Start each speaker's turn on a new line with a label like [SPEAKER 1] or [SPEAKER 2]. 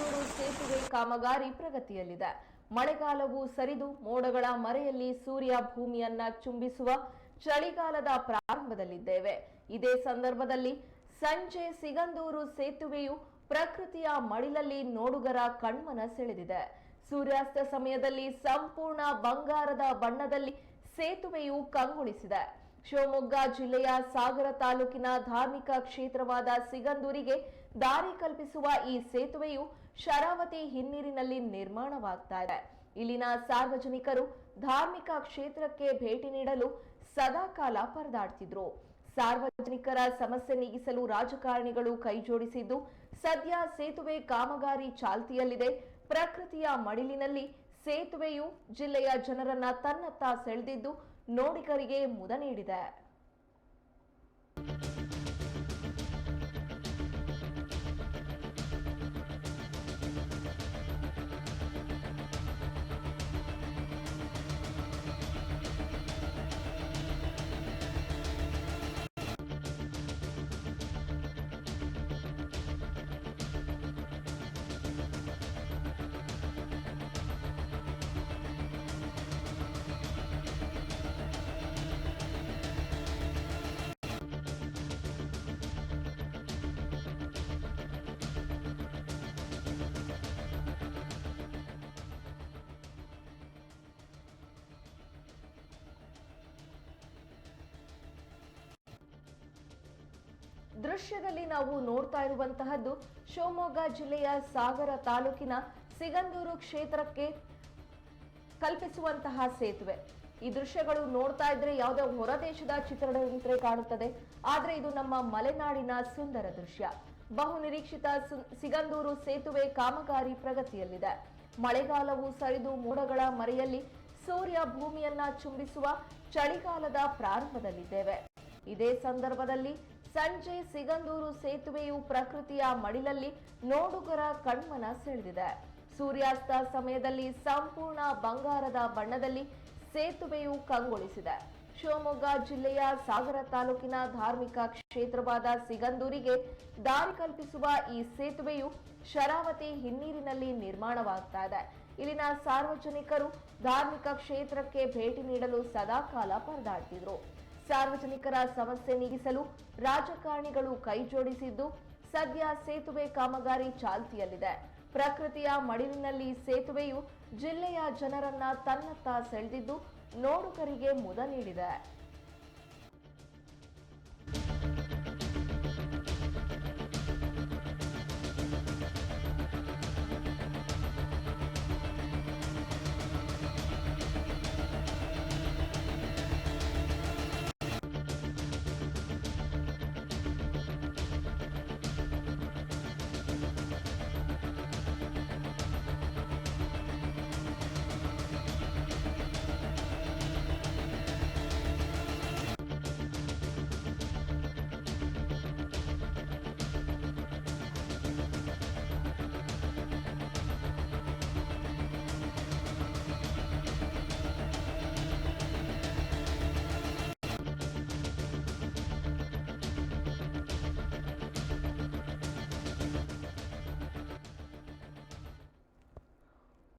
[SPEAKER 1] ಸಿಗಂದೂರು ಸೇತುವೆ ಕಾಮಗಾರಿ ಪ್ರಗತಿಯಲ್ಲಿದೆ. ಮಳೆಗಾಲವು ಸರಿದು ಮೋಡಗಳ ಮರೆಯಲ್ಲಿ ಸೂರ್ಯ ಭೂಮಿಯನ್ನ ಚುಂಬಿಸುವ ಚಳಿಗಾಲದ ಪ್ರಾರಂಭದಲ್ಲಿದ್ದೇವೆ. ಇದೇ ಸಂದರ್ಭದಲ್ಲಿ ಸಂಜೆ ಸಿಗಂದೂರು ಸೇತುವೆಯು ಪ್ರಕೃತಿಯ ಮಡಿಲಲ್ಲಿ ನೋಡುಗರ ಕಣ್ಮನ ಸೆಳೆದಿದೆ ಸೂರ್ಯಾಸ್ತ ಸಮಯದಲ್ಲಿ ಸಂಪೂರ್ಣ ಬಂಗಾರದ ಬಣ್ಣದಲ್ಲಿ ಸೇತುವೆಯು ಕಂಗೊಳಿಸಿದೆ. ಶಿವಮೊಗ್ಗ ಜಿಲ್ಲೆಯ ಸಾಗರ ತಾಲೂಕಿನ ಧಾರ್ಮಿಕ ಕ್ಷೇತ್ರವಾದ ಸಿಗಂದೂರಿಗೆ ದಾರಿ ಕಲ್ಪಿಸುವ ಈ ಸೇತುವೆಯು ಶರಾವತಿ ಹಿನ್ನೀರಿನಲ್ಲಿ ನಿರ್ಮಾಣವಾಗ್ತಾ ಇದೆ. ಇಲ್ಲಿನ ಸಾರ್ವಜನಿಕರು ಧಾರ್ಮಿಕ ಕ್ಷೇತ್ರಕ್ಕೆ ಭೇಟಿ ನೀಡಲು ಸದಾಕಾಲ ಪರದಾಡ್ತಿದ್ರು. ಸಾರ್ವಜನಿಕರ ಸಮಸ್ಯೆ ನೀಗಿಸಲು ರಾಜಕಾರಣಿಗಳು ಕೈಜೋಡಿಸಿದ್ದು, ಸದ್ಯ ಸೇತುವೆ ಕಾಮಗಾರಿ ಚಾಲ್ತಿಯಲ್ಲಿದೆ. ಪ್ರಕೃತಿಯ ಮಡಿಲಿನಲ್ಲಿ ಸೇತುವೆಯು ಜಿಲ್ಲೆಯ ಜನರನ್ನ ತನ್ನತ್ತ ಸೆಳೆದಿದ್ದು ನೋಡಿಗರಿಗೆ ಮುದ ನೀಡಿದೆ. ದೃಶ್ಯದಲ್ಲಿ ನಾವು ನೋಡ್ತಾ ಇರುವಂತಹದ್ದು ಶಿವಮೊಗ್ಗ ಜಿಲ್ಲೆಯ ಸಾಗರ ತಾಲೂಕಿನ ಸಿಗಂದೂರು ಕ್ಷೇತ್ರಕ್ಕೆ ಕಲ್ಪಿಸುವಂತಹ ಸೇತುವೆ. ಈ ದೃಶ್ಯಗಳು ನೋಡ್ತಾ ಇದ್ರೆ ಯಾವುದೋ ಹೊರದೇಶದ ಚಿತ್ರಣದಂತೆ ಕಾಣುತ್ತದೆ. ಆದ್ರೆ ಇದು ನಮ್ಮ ಮಲೆನಾಡಿನ ಸುಂದರ ದೃಶ್ಯ. ಬಹು ನಿರೀಕ್ಷಿತ ಸಿಗಂದೂರು ಸೇತುವೆ ಕಾಮಗಾರಿ ಪ್ರಗತಿಯಲ್ಲಿದೆ. ಮಳೆಗಾಲವು ಸರಿದು ಮೋಡಗಳ ಮರೆಯಲ್ಲಿ ಸೂರ್ಯ ಭೂಮಿಯನ್ನ ಚುಂಬಿಸುವ ಚಳಿಗಾಲದ ಪ್ರಾರಂಭದಲ್ಲಿದ್ದೇವೆ. ಇದೇ ಸಂದರ್ಭದಲ್ಲಿ ಸಂಜೆ ಸಿಗಂದೂರು ಸೇತುವೆಯು ಪ್ರಕೃತಿಯ ಮಡಿಲಲ್ಲಿ ನೋಡುಗರ ಕಣ್ಮನ ಸೆಳೆದಿದೆ. ಸೂರ್ಯಾಸ್ತ ಸಮಯದಲ್ಲಿ ಸಂಪೂರ್ಣ ಬಂಗಾರದ ಬಣ್ಣದಲ್ಲಿ ಸೇತುವೆಯು ಕಂಗೊಳಿಸಿದೆ. ಶಿವಮೊಗ್ಗ ಜಿಲ್ಲೆಯ ಸಾಗರ ತಾಲೂಕಿನ ಧಾರ್ಮಿಕ ಕ್ಷೇತ್ರವಾದ ಸಿಗಂದೂರಿಗೆ ದಾರಿ ಕಲ್ಪಿಸುವ ಈ ಸೇತುವೆಯು ಶರಾವತಿ ಹಿನ್ನೀರಿನಲ್ಲಿ ನಿರ್ಮಾಣವಾಗ್ತಾ ಇದೆ. ಇಲ್ಲಿನ ಸಾರ್ವಜನಿಕರು ಧಾರ್ಮಿಕ ಕ್ಷೇತ್ರಕ್ಕೆ ಭೇಟಿ ನೀಡಲು ಸದಾಕಾಲ ಪರದಾಡ್ತಿದ್ರು. ಸಾರ್ವಜನಿಕರ ಸಮಸ್ಯೆ ನೀಗಿಸಲು ರಾಜಕಾರಣಿಗಳು ಕೈಜೋಡಿಸಿದ್ದು ಸದ್ಯ ಸೇತುವೆ ಕಾಮಗಾರಿ ಚಾಲ್ತಿಯಲ್ಲಿದೆ. ಪ್ರಕೃತಿಯ ಮಡಿಲಿನಲ್ಲಿ ಸೇತುವೆಯು ಜಿಲ್ಲೆಯ ಜನರನ್ನ ತನ್ನತ್ತ ಸೆಳೆದಿದ್ದು, ನೋಡುಗರಿಗೆ ಮುದ ನೀಡಿದೆ.